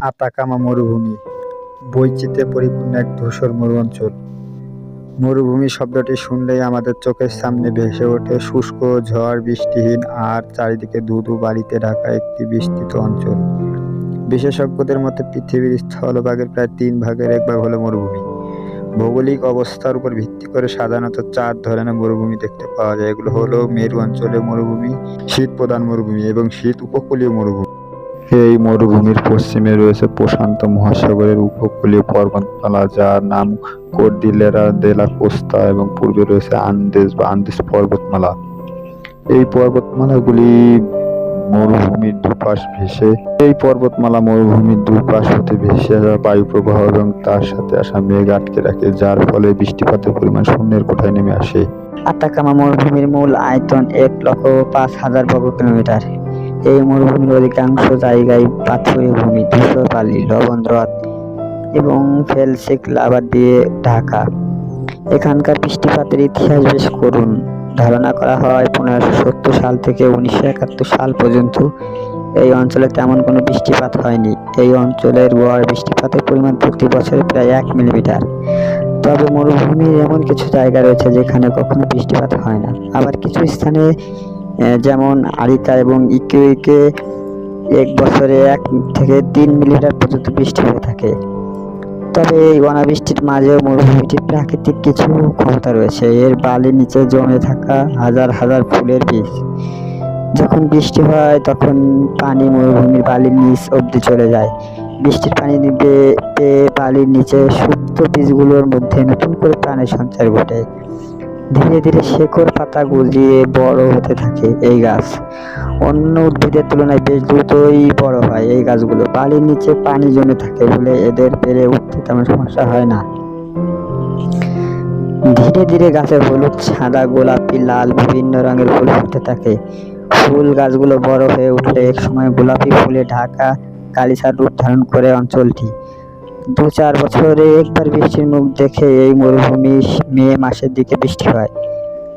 Atacama মরুভূমি, বৈচিত্র্যে পরিপূর্ণ এক ধূসর মরু অঞ্চল মরুভূমি শব্দটি শুনলেই আমাদের চোখের সামনে ভেসে ওঠে শুষ্ক ঝড়, বৃষ্টিহীন আর চারিদিকে ধুধু বাড়িতে ঢাকা একটি বিস্তৃত অঞ্চল। বিশেষজ্ঞদের মতে পৃথিবীর স্থলভাগের প্রায় তিন ভাগের এক ভাগ হলো মরুভূমি। ভৌগোলিক অবস্থার উপর ভিত্তি করে সাধারণত চার ধরনের মরুভূমি দেখতে পাওয়া যায়। এগুলো হলো মেরু অঞ্চলের মরুভূমি শীত প্রধান মরুভূমি এবং শীত উপকূলীয় মরুভূমি। এই মরুভূমির পশ্চিমে রয়েছে প্রশান্ত মহাসাগরের উপকূলীয় পর্বতমালা, যার নাম কর্ডিলেরা, দেলা কোস্তা এবং পূর্বে রয়েছে আন্দেজ বা আন্দেজ পর্বতমালা। এই পর্বতমালাগুলি মরুভূমির দুপাশ ভেসে, এই পর্বতমালা মরুভূমির দুপাশ হতে ভেসে আসা বায়ু প্রবাহ এবং তার সাথে আসা মেঘ আটকে রাখে, যার ফলে বৃষ্টিপাতের পরিমাণ শূন্যের কোঠায় নেমে আসে। আতাকামা মরুভূমির মূল আয়তন এক লক্ষ পাঁচ হাজার বর্গ কিলোমিটার এই মরুভূমির অধিকাংশ জায়গায় পাথুরে ভূমি ধূসর বালি, লবণ হ্রদ এবং ফেলসিক লাভা দিয়ে ঢাকা। এখানকার বৃষ্টিপাতের ইতিহাস বেশ করুন ধারণা করা হয় পনেরোশো সত্তর সাল থেকে উনিশশো একাত্তর সাল পর্যন্ত এই অঞ্চলে তেমন কোনো বৃষ্টিপাত হয়নি। এই অঞ্চলের গড় বৃষ্টিপাতের পরিমাণ প্রতি বছরে প্রায় এক মিলিমিটার। তবে মরুভূমির এমন কিছু জায়গা রয়েছে যেখানে কখনো বৃষ্টিপাত হয় না। আবার কিছু স্থানে যেমন আরিকা এবং ইকুইকে এক বছরে এক থেকে তিন মিলিমিটার পর্যন্ত বৃষ্টি হয়ে থাকে। তবে এই অনাবৃষ্টির মাঝেও মরুভূমিটির প্রাকৃতিক কিছু ক্ষমতা রয়েছে। এর বালির নিচে জমে থাকা হাজার হাজার ফুলের বীজ। যখন বৃষ্টি হয়, তখন পানি মরুভূমির বালির নিচ অবধি চলে যায়। বৃষ্টির পানি পেয়ে বালির নিচে সুপ্ত বীজগুলোর মধ্যে নতুন করে প্রাণের সঞ্চার ঘটে। ধীরে ধীরে শেকড় পাতা গজিয়ে বড় হতে থাকে এই গাছ। অন্য উদ্ভিদের তুলনায় বেশ দ্রুতই বড় হয় এই গাছগুলো। বালির নিচে পানি জমে থাকে বলে এদের বেড়ে উঠতে তেমন সমস্যা হয় না। ধীরে ধীরে গাছে হলুদ, সাদা, গোলাপি, লাল, বিভিন্ন রঙের ফুল ফুটতে থাকে। ফুল গাছগুলো বড় হয়ে উঠলে এক সময় গোলাপি ফুলে ঢাকা, কালিসার রূপ ধারণ করে অঞ্চলটি। দু চার বছরে একবার বৃষ্টির মুখ দেখে এই মরুভূমি মে মাসের দিকে বৃষ্টি হয়।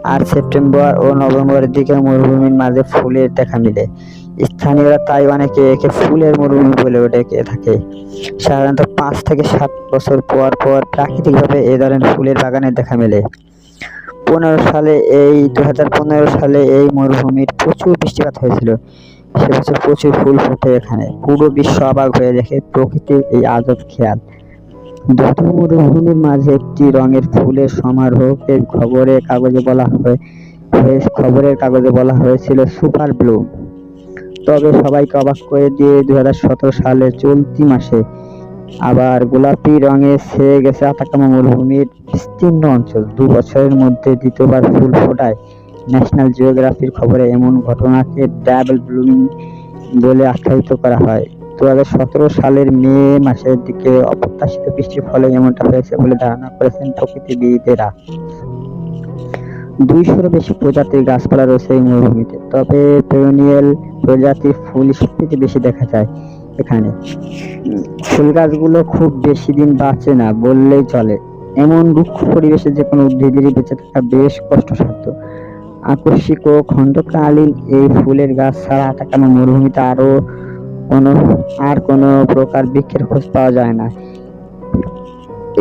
আর সেপ্টেম্বর ও নভেম্বরের দিকে মরুভূমির মাঝে ফুলের দেখা মিলে। স্থানীয়রা তাই অনেকে একে ফুলের মরুভূমি বলে ডেকে থাকে। সাধারণত পাঁচ থেকে সাত বছর পর পর প্রাকৃতিকভাবে এ ধরনের ফুলের বাগানের দেখা মেলে। পনেরো সালে এই দু হাজার পনেরো সালে এই মরুভূমির প্রচুর বৃষ্টিপাত হয়েছিল। সে বছর প্রচুর ফুল ফোটে এখানে। পুরো বিশ্ব অবাক হয়ে দেখে প্রকৃতির এই আজব খেয়াল। দুটো মরুভূমির মাঝে একটি রঙের ফুলের সমারোহকে খবরের কাগজে বলা হয় খবরের কাগজে বলা হয়েছিল সুপার ব্লুম তবে সবাইকে অবাক করে দিয়ে দু সালের চলতি মাসে আবার গোলাপি রঙে ছেয়ে গেছে আতাকামা মরুভূমির বিস্তীর্ণ অঞ্চল। দু বছরের মধ্যে দ্বিতীয়বার ফুল ফোটায়। ন্যাশনাল জিওগ্রাফির খবরে এমন ঘটনাকে ডাবল ব্লুমিং বলে আখ্যায়িত করা হয়। দু সতেরো সালের মে মাসের দিকে অপ্রত্যাশিত বৃষ্টির ফলে এমনটা হয়েছে বলে ধারণা করেছেন প্রকৃতিবিদেরা দুইশোরও বেশি প্রজাতির গাছপালা রয়েছে এই মরুভূমিতে, তবে পেরোনিয়াল প্রজাতির ফুল সবথেকে বেশি দেখা যায় এখানে। ফুল গাছগুলো খুব বেশি দিন বাঁচে না, বললেই চলে। এমন রুক্ষ পরিবেশে যে কোনো উদ্ভিদেরই বেঁচে থাকা বেশ কষ্টসাধ্য। আকস্মিক ও খণ্ডকালীন এই ফুলের গাছ ছাড়া আটাকানো মরুভূমিতে আরও কোনো, আর কোনো প্রকার বৃক্ষের খোঁজ পাওয়া যায় না।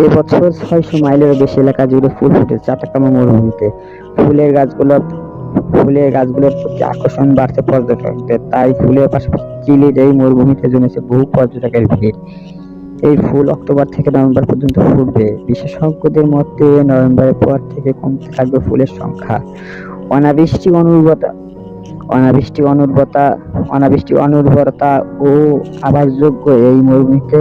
এবছর ছয়শো মাইলেরও বেশি এলাকা জুড়ে ফুল ফুটেছে আটাকামা মরুভূমিতে। ফুলের গাছগুলো, ফুলের গাছগুলোর প্রতি আকর্ষণ বাড়ছে পর্যটকদের। তাই ফুলের পাশাপাশি চিলির এই মরুভূমিতে জমেছে বহু পর্যটকের ভিড়। এই ফুল অক্টোবর থেকে নভেম্বর পর্যন্ত ফুটবে। বিশেষজ্ঞদের মতে নভেম্বরের পর থেকে কমতে থাকবে ফুলের সংখ্যা। অনাবৃষ্টি অনুর্বরতা অনাবৃষ্টি অনুর্বরতা অনাবৃষ্টি অনুর্বরতা ও আবাসযোগ্য এই মরুভূমিতে,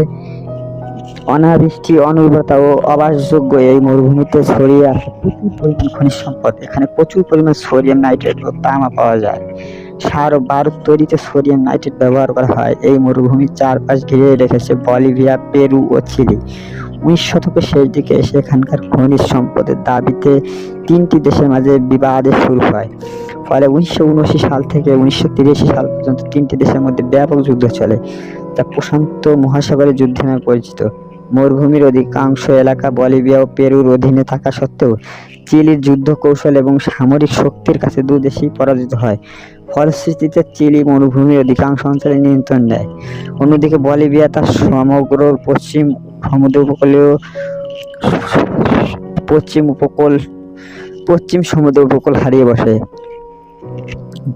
অনাবৃষ্টি অনুর্বরতা ও আবাসযোগ্য এই মরুভূমিতে ছড়িয়ে আছে প্রচুর পরিমাণ খনিজ সম্পদ। এখানে প্রচুর পরিমাণ সোডিয়াম নাইট্রেট ও তামা পাওয়া যায়। সার ও বারুদ তৈরিতে সোডিয়াম নাইট্রেট ব্যবহার করা হয়। এই মরুভূমির চারপাশ ঘিরে রেখেছে বলিভিয়া, পেরু ও চিলি। উনিশ শতকের শেষ দিকে এসে এখানকার খনিজ সম্পদের দাবিতে তিনটি দেশের মাঝে বিবাদের শুরু হয়। ফলে উনিশশো উনআশি সাল থেকে উনিশশো তিরাশি সাল পর্যন্ত তিনটি দেশের মধ্যে ব্যাপক যুদ্ধ চলে তা প্রশান্ত মহাসাগরের যুদ্ধ নামে পরিচিত। মরুভূমির অধিকাংশ এলাকা বলিভিয়া ও পেরুর অধীনে থাকা সত্ত্বেও চিলির যুদ্ধ কৌশল এবং সামরিক শক্তির কাছে দু দেশই পরাজিত হয়। ফলশ্রুতিতে চিলি মরুভূমির অধিকাংশ অঞ্চলে নিয়ন্ত্রণ নেয়। অন্যদিকে বলিভিয়া তার সমগ্র পশ্চিম সমুদ্র উপকূলীয় পশ্চিম উপকূল, পশ্চিম সমুদ্র উপকূল হারিয়ে বসে।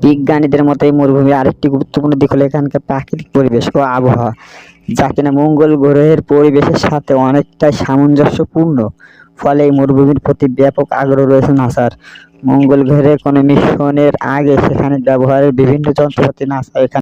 বিজ্ঞানীদের মতে এই মরুভূমির আরেকটি গুরুত্বপূর্ণ দিক হলো এখানকার প্রাকৃতিক পরিবেশ ও আবহাওয়া, যা কিনা মঙ্গল গ্রহের পরিবেশের সাথে অনেকটাই সামঞ্জস্যপূর্ণ। ফলে এই মরুভূমির প্রতি ব্যাপক আগ্রহ রয়েছে নাসার। মঙ্গল গ্রহের কোনো মিশনের আগে সেখানে ব্যবহারের বিভিন্ন যন্ত্রপাতি নাসা এখানে